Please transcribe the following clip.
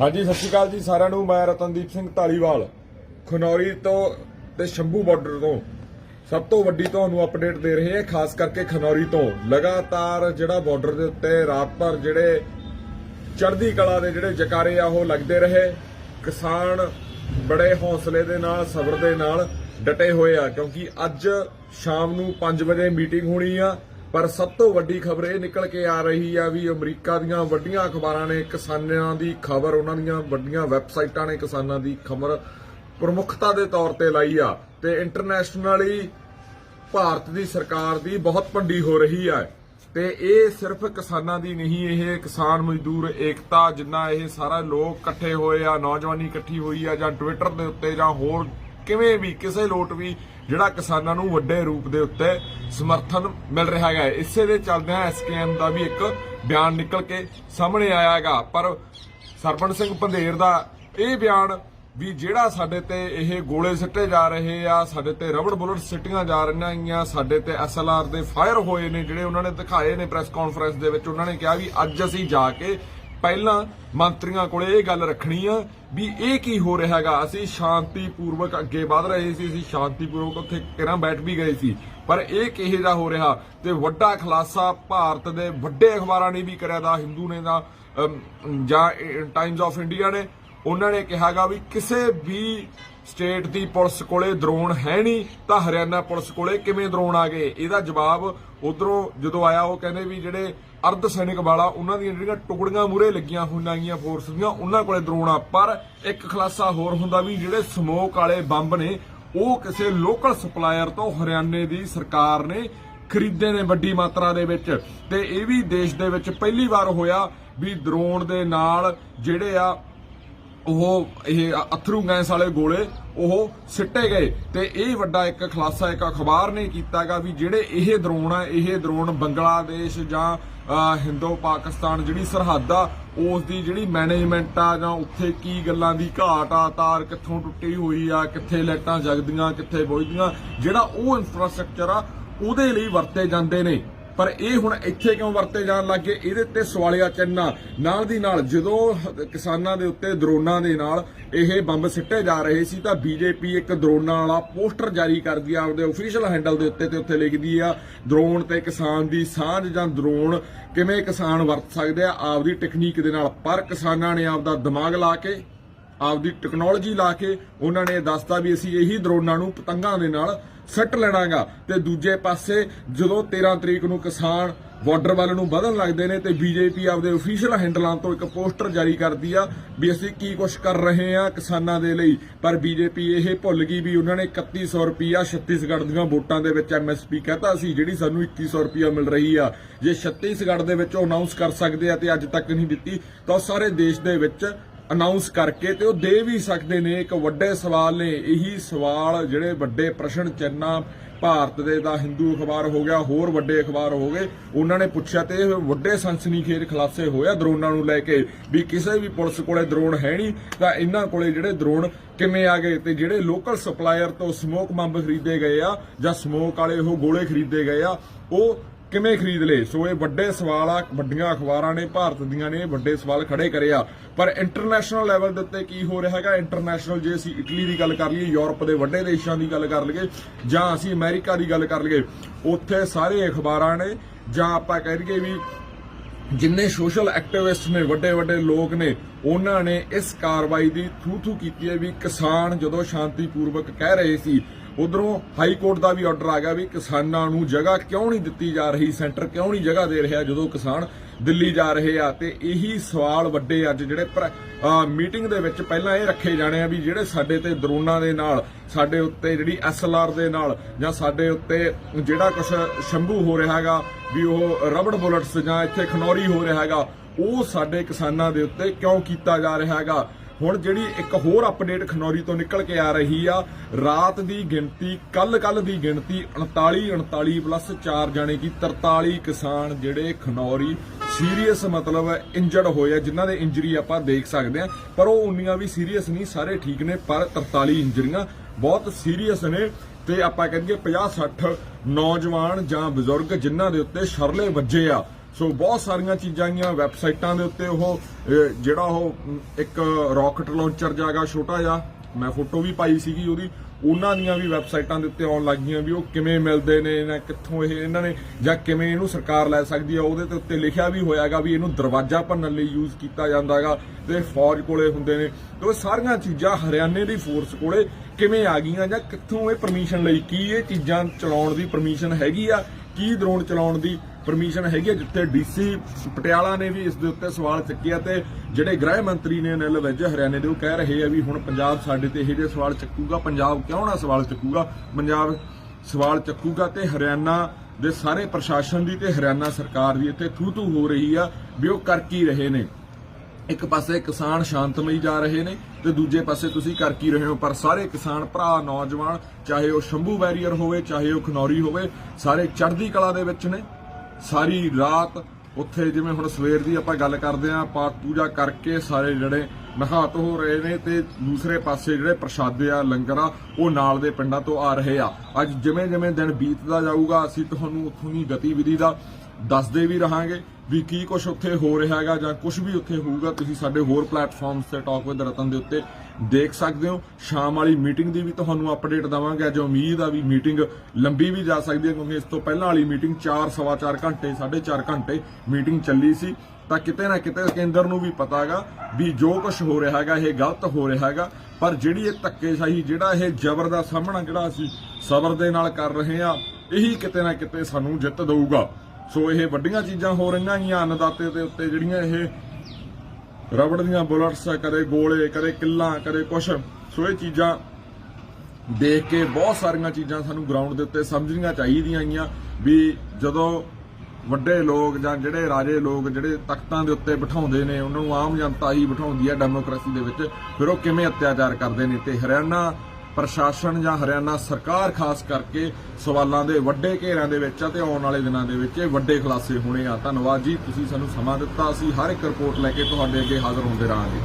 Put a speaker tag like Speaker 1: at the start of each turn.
Speaker 1: ਹਾਂਜੀ, ਸਤਿ ਸ਼੍ਰੀ ਅਕਾਲ ਜੀ ਸਾਰਿਆਂ ਨੂੰ। ਮੈਂ ਰਤਨਦੀਪ ਸਿੰਘ ਢਾਲੀਵਾਲ ਖਨੌਰੀ ਤੋਂ ਤੇ ਸ਼ੰਭੂ ਬਾਰਡਰ ਤੋਂ। ਸਭ ਤੋਂ ਵੱਡੀ ਤੁਹਾਨੂੰ ਅਪਡੇਟ ਦੇ ਰਹੇ ਹਾਂ, ਖਾਸ ਕਰਕੇ ਖਨੌਰੀ ਤੋਂ। ਲਗਾਤਾਰ ਜਿਹੜਾ ਬਾਰਡਰ ਦੇ ਉੱਤੇ ਰਾਤ ਭਰ ਜਿਹੜੇ ਚੜ੍ਹਦੀ ਕਲਾ ਦੇ ਜਿਹੜੇ ਜਕਾਰੇ ਆ, ਉਹ ਲੱਗਦੇ ਰਹੇ। ਕਿਸਾਨ ਬੜੇ ਹੌਸਲੇ ਦੇ ਨਾਲ, ਸਬਰ ਦੇ ਨਾਲ ਡਟੇ ਹੋਏ ਆ, ਕਿਉਂਕਿ ਅੱਜ ਸ਼ਾਮ ਨੂੰ 5 ਵਜੇ ਮੀਟਿੰਗ ਹੋਣੀ ਆ। ਪਰ ਸਭ ਤੋਂ ਵੱਡੀ ਖਬਰ ਇਹ ਨਿਕਲ ਕੇ ਆ ਰਹੀ ਆ ਵੀ ਅਮਰੀਕਾ ਦੀਆਂ ਵੱਡੀਆਂ ਅਖਬਾਰਾਂ ਨੇ ਕਿਸਾਨਾਂ ਦੀ ਖਬਰ, ਉਹਨਾਂ ਦੀਆਂ ਵੱਡੀਆਂ ਵੈਬਸਾਈਟਾਂ ਨੇ ਕਿਸਾਨਾਂ ਦੀ ਖਬਰ ਪ੍ਰਮੁੱਖਤਾ ਦੇ ਤੌਰ ਤੇ ਲਾਈ ਆ ਤੇ ਇੰਟਰਨੈਸ਼ਨਲੀ ਭਾਰਤ ਦੀ ਸਰਕਾਰ ਦੀ ਬਹੁਤ ਭੰਡੀ ਹੋ ਰਹੀ ਹੈ ਤੇ ਇਹ ਸਿਰਫ ਕਿਸਾਨਾਂ ਦੀ ਨਹੀਂ, ਇਹ ਕਿਸਾਨ ਮਜ਼ਦੂਰ ਏਕਤਾ, ਜਿੰਨਾ ਇਹ ਸਾਰਾ ਲੋਕ ਇਕੱਠੇ ਹੋਏ ਆ, ਨੌਜਵਾਨੀ ਇਕੱਠੀ ਹੋਈ ਆ ਜਾਂ ਟਵਿੱਟਰ ਦੇ ਉੱਤੇ ਜਾਂ ਹੋਰ ਕਿਵੇਂ ਵੀ, ਕਿਸੇ ਲੋਟ ਵੀ ਜਿਹੜਾ ਕਿਸਾਨਾਂ ਨੂੰ ਵੱਡੇ ਰੂਪ ਦੇ ਉੱਤੇ ਸਮਰਥਨ ਮਿਲ ਰਿਹਾ ਹੈ। ਇਸੇ ਦੇ ਚੱਲਦਿਆਂ ਐਸਕੇਐਮ ਦਾ ਵੀ ਇੱਕ ਬਿਆਨ ਨਿਕਲ ਕੇ ਸਾਹਮਣੇ ਆਇਆ ਹੈਗਾ। ਪਰ ਸਰਪੰਚ ਸਿੰਘ ਪੰਧੇਰ ਦਾ ਇਹ ਬਿਆਨ ਵੀ ਜਿਹੜਾ ਸਾਡੇ ਤੇ ਇਹ ਗੋਲੇ ਸਿੱਟੇ ਜਾ ਰਹੇ ਆ, ਸਾਡੇ ਤੇ ਰਬੜ ਬੁਲਟ ਸਿੱਟੀਆਂ ਜਾ ਰਹੀਆਂ ਹੈਗੀਆਂ, ਸਾਡੇ ਤੇ ਐਸਐਲਆਰ ਦੇ ਫਾਇਰ ਹੋਏ ਨੇ, ਜਿਹੜੇ ਉਹਨਾਂ ਨੇ ਦਿਖਾਏ ਨੇ ਪ੍ਰੈਸ ਕਾਨਫਰੰਸ ਦੇ ਵਿੱਚ, ਉਹਨਾਂ ਨੇ ਕਿਹਾ ਵੀ ਅੱਜ ਅਸੀਂ ਜਾ ਕੇ ਪਹਿਲਾਂ ਮੰਤਰੀਆਂ ਕੋਲੇ ਇਹ ਗੱਲ ਰੱਖਣੀ ਆ ਵੀ ਇਹ ਕੀ ਹੋ ਰਿਹਾ ਹੈਗਾ? ਅਸੀਂ ਸ਼ਾਂਤੀਪੂਰਵਕ ਅੱਗੇ ਵਧ ਰਹੇ ਸੀ, ਅਸੀਂ ਸ਼ਾਂਤੀਪੂਰਵਕ ਉੱਥੇ ਕਿਰਾਂ ਬੈਠ ਵੀ ਗਏ ਸੀ। ਪਰ ਇਹ ਕਿਹੇ ਦਾ ਹੋ ਰਿਹਾ? ਤੇ ਵੱਡਾ ਖਲਾਸਾ ਭਾਰਤ ਦੇ ਵੱਡੇ ਅਖਬਾਰਾਂ ਨੇ ਵੀ ਕਰਿਆ ਦਾ, ਹਿੰਦੂ ਨੇ ਦਾ ਜਾਂ ਟਾਈਮਜ਼ ਆਫ ਇੰਡੀਆ ਨੇ। ਉਹਨਾਂ ਨੇ ਕਿਹਾਗਾ ਵੀ ਕਿਸੇ ਵੀ ਸਟੇਟ ਦੀ ਪੁਲਿਸ ਕੋਲੇ ਡਰੋਨ ਹੈ ਨਹੀਂ, ਤਾਂ ਹਰਿਆਣਾ ਪੁਲਿਸ ਕੋਲੇ ਕਿਵੇਂ ਡਰੋਨ ਆ ਗਏ? ਇਹਦਾ ਜਵਾਬ ਉਧਰੋਂ ਜਦੋਂ ਆਇਆ, ਉਹ ਕਹਿੰਦੇ ਵੀ ਜਿਹੜੇ ਅਰਧ ਸੈਨਿਕ ਵਾਲਾ, ਉਹਨਾਂ ਦੀਆਂ ਜਿਹੜੀਆਂ ਟੁਕੜੀਆਂ ਮੂਰੇ ਲੱਗੀਆਂ ਹੋਈਆਂ ਫੋਰਸ ਦੀਆਂ, ਉਹਨਾਂ ਕੋਲੇ ਡਰੋਨ ਆ ਪਰ ਇੱਕ ਖਲਾਸਾ ਹੋਰ ਹੁੰਦਾ ਵੀ ਜਿਹੜੇ ਸਮੋਕ ਵਾਲੇ ਬੰਬ ਨੇ, ਉਹ ਕਿਸੇ ਲੋਕਲ ਸਪਲਾਇਰ ਤੋਂ ਹਰਿਆਣੇ ਦੀ ਸਰਕਾਰ ਨੇ ਖਰੀਦੇ ਨੇ ਵੱਡੀ ਮਾਤਰਾ ਦੇ ਵਿੱਚ। ਤੇ ਇਹ ਵੀ ਦੇਸ਼ ਦੇ ਵਿੱਚ ਪਹਿਲੀ ਵਾਰ ਹੋਇਆ ਵੀ ਡਰੋਨ ਦੇ ਨਾਲ ਜਿਹੜੇ ਆ ਉਹ ਇਹ ਅਥਰੂ ਗੈਸ ਵਾਲੇ ਗੋਲੇ ਉਹ ਸਿੱਟੇ ਗਏ ਤੇ ਇਹ ਵੱਡਾ ਇੱਕ ਖਲਾਸਾ, ਇੱਕ ਅਖਬਾਰ ਨੇ ਕੀਤਾਗਾ ਵੀ ਜਿਹੜੇ ਇਹ ਡਰੋਨ ਆ, ਇਹ ਡਰੋਨ ਬੰਗਲਾਦੇਸ਼ ਜਾਂ ਹਿੰਦੋ ਪਾਕਿਸਤਾਨ ਜਿਹੜੀ ਸਰਹੱਦ ਆ ਉਸ ਦੀ ਜਿਹੜੀ ਮੈਨੇਜਮੈਂਟ ਆ ਜਾਂ ਉੱਥੇ ਕੀ ਗੱਲਾਂ ਦੀ ਘਾਟ ਆ, ਤਾਰ ਕਿੱਥੋਂ ਟੁੱਟੀ ਹੋਈ ਆ, ਕਿੱਥੇ ਲਾਈਟਾਂ ਜਗਦੀਆਂ, ਕਿੱਥੇ ਬੁਝਦੀਆਂ, ਜਿਹੜਾ ਉਹ ਇਨਫਰਾਸਟ੍ਰਕਚਰ ਆ, ਉਹਦੇ ਲਈ ਵਰਤੇ ਜਾਂਦੇ ਨੇ। ਪਰ ਇਹ ਹੁਣ ਇੱਥੇ ਕਿਉਂ ਵਰਤੇ ਜਾਣ ਲੱਗੇ ਇਹਦੇ ਤੇ ਸਵਾਲਿਆ ਚਿੰਨ੍ਹਾਂ ਨਾਲ ਦੀ ਨਾਲ ਜਦੋਂ ਕਿਸਾਨਾਂ ਦੇ ਉੱਤੇ ਦਰੋਨਾਂ ਦੇ ਨਾਲ ਇਹ ਬੰਬ ਸਿੱਟੇ ਜਾ ਰਹੇ ਸੀ ਤਾਂ ਬੀਜੇਪੀ ਇੱਕ ਦਰੋਨਾਂ ਵਾਲਾ ਪੋਸਟਰ ਜਾਰੀ ਕਰਦੀ ਆ, ਆਪਦੇ ਅਫੀਸ਼ੀਅਲ ਹੈਂਡਲ ਦੇ ਉੱਤੇ ਤੇ ਉੱਥੇ ਲਿਖਦੀ ਆ ਡਰੋਨ ਤੇ ਕਿਸਾਨ ਦੀ ਸਾਂਝ ਜਾਂ ਡਰੋਨ ਕਿਵੇਂ ਕਿਸਾਨ ਵਰਤ ਸਕਦੇ ਆ? ਆਪਦੀ ਟੈਕਨੀਕ ਦੇ ਨਾਲ। ਪਰ ਕਿਸਾਨਾਂ ਨੇ ਆਪਦਾ ਦਿਮਾਗ ਲਾ ਕੇ ਆਪਦੀ ਟੈਕਨੋਲੋਜੀ ਲਾ ਕੇ ਉਹਨਾਂ ਨੇ ਦੱਸਤਾ ਵੀ ਅਸੀਂ ਇਹੀ ਡਰੋਨਾਂ ਨੂੰ ਪਤੰਗਾਂ ਦੇ ਨਾਲ ਸੱਟ ਲੈਣਾਗਾ। ਤੇ ਦੂਜੇ ਪਾਸੇ ਜਦੋਂ 13 ਤਰੀਕ ਨੂੰ ਕਿਸਾਨ ਬਾਰਡਰ ਵੱਲ ਨੂੰ ਵਧਣ ਲੱਗਦੇ ਨੇ ਤੇ ਬੀਜੇਪੀ ਆਪਦੇ ਅਫੀਸ਼ੀਅਲ ਹੈਂਡਲਾਂ ਤੋਂ ਇੱਕ ਪੋਸਟਰ ਜਾਰੀ ਕਰਦੀ ਆ ਵੀ ਅਸੀਂ ਕੀ ਕੁਝ ਕਰ ਰਹੇ ਆ ਕਿਸਾਨਾਂ ਦੇ ਲਈ। ਪਰ ਬੀਜੇਪੀ ਇਹ ਭੁੱਲ ਗਈ ਵੀ ਉਹਨਾਂ ਨੇ 3100 ਰੁਪਿਆ ਛੱਤੀਸਗੜ੍ਹ ਦੀਆਂ ਵੋਟਾਂ ਦੇ ਵਿੱਚ ਐਮਐਸਪੀ ਕਹਤਾ ਸੀ, ਜਿਹੜੀ ਸਾਨੂੰ 2100 ਰੁਪਿਆ ਮਿਲ ਰਹੀ ਆ। ਜੇ ਛੱਤੀਸਗੜ੍ਹ ਦੇ ਵਿੱਚ ਉਹ ਅਨਾਉਂਸ ਕਰ ਸਕਦੇ ਆ ਤੇ ਅੱਜ ਤੱਕ ਨਹੀਂ ਦਿੱਤੀ, ਤਾਂ ਉਹ ਸਾਰੇ ਦੇਸ਼ ਦੇ ਵਿੱਚ ਅਨਾਉਂਸ ਕਰਕੇ ਤੇ ਉਹ ਦੇ ਵੀ ਸਕਦੇ ਨੇ। ਇੱਕ ਵੱਡੇ ਸਵਾਲ ਨੇ। ਇਹੀ ਸਵਾਲ ਜਿਹੜੇ ਵੱਡੇ ਪ੍ਰਸ਼ਨ ਚਿੰਨ੍ਹਾਂ ਭਾਰਤ ਦੇ ਦਾ ਹਿੰਦੂ ਅਖਬਾਰ ਹੋ ਗਿਆ, ਹੋਰ ਵੱਡੇ ਅਖਬਾਰ ਹੋ ਗਏ, ਉਹਨਾਂ ਨੇ ਪੁੱਛਿਆ ਤੇ ਵੱਡੇ ਸਨਸਨੀਖੇਜ ਖੁਲਾਸੇ ਹੋਇਆ ਡਰੋਨਾਂ ਨੂੰ ਲੈ ਕੇ ਵੀ ਕਿਸੇ ਵੀ ਪੁਲਿਸ ਕੋਲੇ ਡਰੋਨ ਹੈ ਨਹੀਂ, ਤਾਂ ਇਹਨਾਂ ਕੋਲੇ ਜਿਹੜੇ ਡਰੋਨ ਕਿਵੇਂ ਆ ਗਏ ਤੇ ਜਿਹੜੇ ਲੋਕਲ ਸਪਲਾਇਰ ਤੋਂ ਸਮੋਕ ਬੰਬ ਖਰੀਦੇ ਗਏ ਆ ਜਾਂ ਸਮੋਕ ਵਾਲੇ ਉਹ ਗੋਲੇ ਖਰੀਦੇ ਗਏ ਆ, ਉਹ ਕਿਵੇਂ ਖਰੀਦ ਲਏ? ਸੋ ਇਹ ਵੱਡੇ ਸਵਾਲ ਆ, ਵੱਡੀਆਂ ਅਖਬਾਰਾਂ ਨੇ, ਭਾਰਤ ਦੀਆਂ ਨੇ ਇਹ ਵੱਡੇ ਸਵਾਲ ਖੜੇ ਕਰੇ ਆ। ਪਰ ਇੰਟਰਨੈਸ਼ਨਲ ਲੈਵਲ ਦੇ ਉੱਤੇ ਕੀ ਹੋ ਰਿਹਾ ਹੈਗਾ? ਇੰਟਰਨੈਸ਼ਨਲ ਜੇ ਅਸੀਂ ਇਟਲੀ ਦੀ ਗੱਲ ਕਰ ਲਈਏ ਯੂਰਪ ਦੇ ਵੱਡੇ ਦੇਸ਼ਾਂ ਦੀ ਗੱਲ ਕਰ ਲਈਏ, ਜਾਂ ਅਸੀਂ ਅਮਰੀਕਾ ਦੀ ਗੱਲ ਕਰ ਲਈਏ, ਉੱਥੇ ਸਾਰੇ ਅਖਬਾਰਾਂ ਨੇ, ਜਾਂ ਆਪਾਂ ਕਹਿ ਲਈਏ ਵੀ ਜਿੰਨੇ ਸੋਸ਼ਲ ਐਕਟਿਵਿਸਟ ਨੇ, ਵੱਡੇ ਵੱਡੇ ਲੋਕ ਨੇ, ਉਹਨਾਂ ਨੇ ਇਸ ਕਾਰਵਾਈ ਦੀ ਥੂ ਥੂ ਕੀਤੀ ਹੈ ਵੀ ਕਿਸਾਨ ਜਦੋਂ ਸ਼ਾਂਤੀਪੂਰਵਕ ਕਹਿ ਰਹੇ ਸੀ ਉਧਰੋਂ ਹਾਈ ਕੋਰਟ ਦਾ ਵੀ ਆਰਡਰ ਆ ਗਿਆ ਵੀ ਕਿਸਾਨਾਂ ਨੂੰ ਜਗ੍ਹਾ ਕਿਉਂ ਨਹੀਂ ਦਿੱਤੀ ਜਾ ਰਹੀ, ਸੈਂਟਰ ਕਿਉਂ ਨਹੀਂ ਜਗ੍ਹਾ ਦੇ ਰਿਹਾ ਜਦੋਂ ਕਿਸਾਨ ਦਿੱਲੀ ਜਾ ਰਹੇ ਆ? ਤੇ ਇਹੀ ਸਵਾਲ ਵੱਡੇ ਅੱਜ ਜਿਹੜੇ ਮੀਟਿੰਗ ਦੇ ਵਿੱਚ ਪਹਿਲਾਂ ਇਹ ਰੱਖੇ ਜਾਣੇ ਆ ਵੀ ਜਿਹੜੇ ਸਾਡੇ ਤੇ ਦਰੋਨਾਂ ਦੇ ਨਾਲ, ਸਾਡੇ ਉੱਤੇ ਜਿਹੜੀ ਐਸਐਲਆਰ ਦੇ ਨਾਲ ਜਾਂ ਸਾਡੇ ਉੱਤੇ ਜਿਹੜਾ ਕੁਝ ਸ਼ੰਭੂ ਹੋ ਰਿਹਾ ਹੈਗਾ, ਵੀ ਉਹ ਰਬੜ ਬੁਲਟਸ ਜਾਂ ਇੱਥੇ ਖਨੌਰੀ ਹੋ ਰਿਹਾ ਹੈਗਾ, ਉਹ ਸਾਡੇ ਕਿਸਾਨਾਂ ਦੇ ਉੱਤੇ ਕਿਉਂ ਕੀਤਾ ਜਾ ਰਿਹਾ ਹੈਗਾ? ਹੁਣ ਜਿਹੜੀ ਇੱਕ ਹੋਰ ਅਪਡੇਟ ਖਨੌਰੀ ਤੋਂ ਨਿਕਲ ਕੇ ਆ ਰਹੀ ਆ, ਰਾਤ ਦੀ ਗਿਣਤੀ ਕੱਲ ਕੱਲ ਦੀ ਗਿਣਤੀ 39 39 ਪਲੱਸ 4 ਜਾਣੇ ਕਿ 43 ਕਿਸਾਨ ਜਿਹੜੇ ਖਨੌਰੀ ਸੀਰੀਅਸ ਮਤਲਬ ਇੰਜਰਡ ਹੋਏ ਆ, ਜਿਨ੍ਹਾਂ ਦੇ ਇੰਜਰੀ ਆਪਾਂ ਦੇਖ ਸਕਦੇ ਆ, ਪਰ ਉਹ ਉਨੀਆਂ ਵੀ ਸੀਰੀਅਸ ਨਹੀਂ, ਸਾਰੇ ਠੀਕ ਨੇ, ਪਰ 43 ਇੰਜਰੀਆਂ ਬਹੁਤ ਸੀਰੀਅਸ ਨੇ ਤੇ ਆਪਾਂ ਕਹਿੰਦੇ 50 60 ਨੌਜਵਾਨ ਜਾਂ ਬਜ਼ੁਰਗ ਜਿਨ੍ਹਾਂ ਦੇ ਉੱਤੇ ਸ਼ਰਲੇ ਵੱਜੇ ਆ। ਸੋ ਬਹੁਤ ਸਾਰੀਆਂ ਚੀਜ਼ਾਂ ਆਈਆਂ, ਵੈਬਸਾਈਟਾਂ ਦੇ ਉੱਤੇ ਉਹ ਜਿਹੜਾ ਉਹ ਇੱਕ ਰਾਕਟ ਲਾਂਚਰ ਜਾਗਾ ਛੋਟਾ ਜਿਹਾ, ਮੈਂ ਫੋਟੋ ਵੀ ਪਾਈ ਸੀਗੀ ਉਹਦੀ। ਉਹਨਾਂ ਦੀਆਂ ਵੀ ਵੈਬਸਾਈਟਾਂ ਦੇ ਉੱਤੇ ਆਉਣ ਲੱਗੀਆਂ ਵੀ ਉਹ ਕਿਵੇਂ ਮਿਲਦੇ ਨੇ ਨਾ ਕਿੱਥੋਂ ਇਹ, ਇਹਨਾਂ ਨੇ ਜਾਂ ਕਿਵੇਂ ਇਹਨੂੰ ਸਰਕਾਰ ਲੈ ਸਕਦੀ ਆ, ਉਹਦੇ ਤੇ ਉੱਤੇ ਲਿਖਿਆ ਵੀ ਹੋਇਆਗਾ ਵੀ ਇਹਨੂੰ ਦਰਵਾਜ਼ਾ ਭੰਨਣ ਲਈ ਯੂਜ਼ ਕੀਤਾ ਜਾਂਦਾਗਾ ਤੇ ਫੌਜ ਕੋਲੇ ਹੁੰਦੇ ਨੇ। ਤੇ ਉਹ ਸਾਰੀਆਂ ਚੀਜ਼ਾਂ ਹਰਿਆਣੇ ਦੀ ਫੋਰਸ ਕੋਲੇ ਕਿਵੇਂ ਆ ਗਈਆਂ ਜਾਂ ਕਿੱਥੋਂ ਇਹ ਪਰਮਿਸ਼ਨ ਲਈ, ਕੀ ਇਹ ਚੀਜ਼ਾਂ ਚਲਾਉਣ ਦੀ ਪਰਮਿਸ਼ਨ ਹੈਗੀ ਆ, ਕੀ ਡਰੋਨ ਚਲਾਉਣ ਦੀ ਪਰਮਿਸ਼ਨ ਹੈਗੀ ਹੈ, ਜਿੱਥੇ ਡੀਸੀ ਪਟਿਆਲਾ ਨੇ ਵੀ ਇਸ ਦੇ ਉੱਤੇ ਸਵਾਲ ਚੱਕਿਆ ਤੇ ਜਿਹੜੇ ਗ੍ਰਹਿ ਮੰਤਰੀ ਨੇ ਅਨਿਲ ਵੈਜ ਹਰਿਆਣੇ ਦੇ, ਉਹ ਕਹਿ ਰਹੇ ਆ ਵੀ ਹੁਣ ਪੰਜਾਬ ਸਾਡੇ ਤੇ ਇਹੋ ਜਿਹੇ ਸਵਾਲ ਚੱਕੂਗਾ। ਪੰਜਾਬ ਕਿਉਂ ਨਾ ਸਵਾਲ ਚੱਕੂਗਾ? ਪੰਜਾਬ ਸਵਾਲ ਚੱਕੂਗਾ ਤੇ ਹਰਿਆਣਾ ਦੇ ਸਾਰੇ ਪ੍ਰਸ਼ਾਸਨ ਦੀ ਤੇ ਹਰਿਆਣਾ ਸਰਕਾਰ ਦੀ ਇੱਥੇ ਥੂ ਥੂ ਹੋ ਰਹੀ ਆ, ਵੀ ਉਹ ਕਰ ਕੀ ਰਹੇ ਨੇ। ਇੱਕ ਪਾਸੇ ਕਿਸਾਨ ਸ਼ਾਂਤਮਈ ਜਾ ਰਹੇ ਨੇ ਤੇ ਦੂਜੇ ਪਾਸੇ ਤੁਸੀਂ ਕਰ ਕੀ ਰਹੇ ਹੋ? ਪਰ ਸਾਰੇ ਕਿਸਾਨ ਭਰਾ, ਨੌਜਵਾਨ, ਚਾਹੇ ਉਹ ਸ਼ੰਭੂ ਵੈਰੀਅਰ ਹੋਵੇ, ਚਾਹੇ ਉਹ ਖਨੌਰੀ ਹੋਵੇ, ਸਾਰੇ ਚੜ੍ਹਦੀ ਕਲਾ ਦੇ ਵਿੱਚ ਨੇ। ਸਾਰੀ ਰਾਤ ਉੱਥੇ ਜਿਵੇਂ ਹੁਣ ਸਵੇਰ ਦੀ ਆਪਾਂ ਗੱਲ ਕਰਦੇ ਆਂ ਪਾਠ ਪੂਜਾ ਕਰਕੇ ਸਾਰੇ ਜਿਹੜੇ ਨਹਾਤ ਹੋ ਰਹੇ ਨੇ ਤੇ ਦੂਸਰੇ ਪਾਸੇ ਜਿਹੜੇ ਪ੍ਰਸ਼ਾਦੇ ਆ, ਲੰਗਰ ਆ, ਉਹ ਨਾਲ ਦੇ ਪਿੰਡਾਂ ਤੋਂ ਆ ਰਹੇ ਆ। ਅੱਜ ਜਿਵੇਂ ਜਿਵੇਂ ਦਿਨ ਬੀਤਦਾ ਜਾਊਗਾ, ਅਸੀਂ ਤੁਹਾਨੂੰ ਉੱਥੋਂ ਦੀ ਗਤੀਵਿਧੀ ਦਾ ਦੱਸਦੇ ਵੀ ਰਹਾਂਗੇ ਵੀ ਕੀ ਕੁਝ ਉੱਥੇ ਹੋ ਰਿਹਾ ਹੈਗਾ ਜਾਂ ਕੁਝ ਵੀ ਉੱਥੇ ਹੋਊਗਾ। ਤੁਸੀਂ ਸਾਡੇ ਹੋਰ ਪਲੇਟਫਾਰਮਸ ਤੇ ਟਾਕ ਵਿਦ ਰਤਨ ਦੇ ਉੱਤੇ ਦੇਖ ਸਕਦੇ ਹੋ। ਸ਼ਾਮ ਵਾਲੀ ਮੀਟਿੰਗ ਦੀ ਵੀ ਤੁਹਾਨੂੰ ਅਪਡੇਟ ਦਵਾਂਗੇ। ਅੱਜ ਉਮੀਦ ਆ ਵੀ ਮੀਟਿੰਗ ਲੰਬੀ ਵੀ ਜਾ ਸਕਦੀ ਹੈ ਕਿਉਂਕਿ ਇਸ ਤੋਂ ਪਹਿਲਾਂ ਵਾਲੀ ਮੀਟਿੰਗ 4 ਸਵਾ 4 ਘੰਟੇ 4.5 ਘੰਟੇ ਮੀਟਿੰਗ ਚੱਲੀ ਸੀ। ਤਾਂ ਕਿਤੇ ਨਾ ਕਿਤੇ ਕੇਂਦਰ ਨੂੰ ਵੀ ਪਤਾ ਹੈਗਾ ਵੀ ਜੋ ਕੁਝ ਹੋ ਰਿਹਾ ਹੈਗਾ, ਇਹ ਗਲਤ ਹੋ ਰਿਹਾ ਹੈਗਾ। ਪਰ ਜਿਹੜੀ ਇਹ ਧੱਕੇਸ਼ਾਹੀ, ਜਿਹੜਾ ਇਹ ਜ਼ਬਰ ਦਾ ਸਾਹਮਣਾ ਜਿਹੜਾ ਅਸੀਂ ਸਬਰ ਦੇ ਨਾਲ ਕਰ ਰਹੇ ਆ ਇਹੀ ਕਿਤੇ ਨਾ ਕਿਤੇ ਸਾਨੂੰ ਜਿੱਤ ਦਊਗਾ। ਸੋ ਇਹ ਵੱਡੀਆਂ ਚੀਜ਼ਾਂ ਹੋ ਰਹੀਆਂ ਹੈਗੀਆਂ ਅੰਨਦਾਤੇ ਦੇ ਉੱਤੇ ਜਿਹੜੀਆਂ ਇਹ ਰਬੜ ਦੀਆਂ ਬੁਲਟਸ ਕਦੇ ਗੋਲੇ ਕਦੇ ਕਿੱਲਾਂ ਕਦੇ ਕੁਛ। ਸੋ ਇਹ ਚੀਜ਼ਾਂ ਦੇਖ ਕੇ ਬਹੁਤ ਸਾਰੀਆਂ ਚੀਜ਼ਾਂ ਸਾਨੂੰ ਗਰਾਊਂਡ ਦੇ ਉੱਤੇ ਸਮਝਣੀਆਂ ਚਾਹੀਦੀਆਂ ਆਈਆਂ ਵੀ ਜਦੋਂ ਵੱਡੇ ਲੋਕ ਜਾਂ ਜਿਹੜੇ ਰਾਜੇ ਲੋਕ ਜਿਹੜੇ ਤਖਤਾਂ ਦੇ ਉੱਤੇ ਬਿਠਾਉਂਦੇ ਨੇ, ਉਹਨਾਂ ਨੂੰ ਆਮ ਜਨਤਾ ਹੀ ਬਿਠਾਉਂਦੀ ਹੈ ਡੈਮੋਕ੍ਰੇਸੀ ਦੇ ਵਿੱਚ। ਫਿਰ ਉਹ ਕਿਵੇਂ ਅਤਿਆਚਾਰ ਕਰਦੇ ਨੇ? ਤੇ ਹਰਿਆਣਾ ਪ੍ਰਸ਼ਾਸਨ ਜਾਂ ਹਰਿਆਣਾ ਸਰਕਾਰ ਖਾਸ ਕਰਕੇ ਸਵਾਲਾਂ ਦੇ ਵੱਡੇ ਘੇਰਿਆਂ ਦੇ ਵਿੱਚ ਆ ਤੇ ਆਉਣ ਵਾਲੇ ਦਿਨਾਂ ਦੇ ਵਿੱਚ ਇਹ ਵੱਡੇ ਖੁਲਾਸੇ ਹੋਣੇ ਆ। ਧੰਨਵਾਦ ਜੀ, ਤੁਸੀਂ ਸਾਨੂੰ ਸਮਾਂ ਦਿੱਤਾ, ਅਸੀਂ ਹਰ ਇੱਕ ਰਿਪੋਰਟ ਲੈ ਕੇ ਤੁਹਾਡੇ ਅੱਗੇ ਹਾਜ਼ਰ ਹੁੰਦੇ ਰਹਾਂਗੇ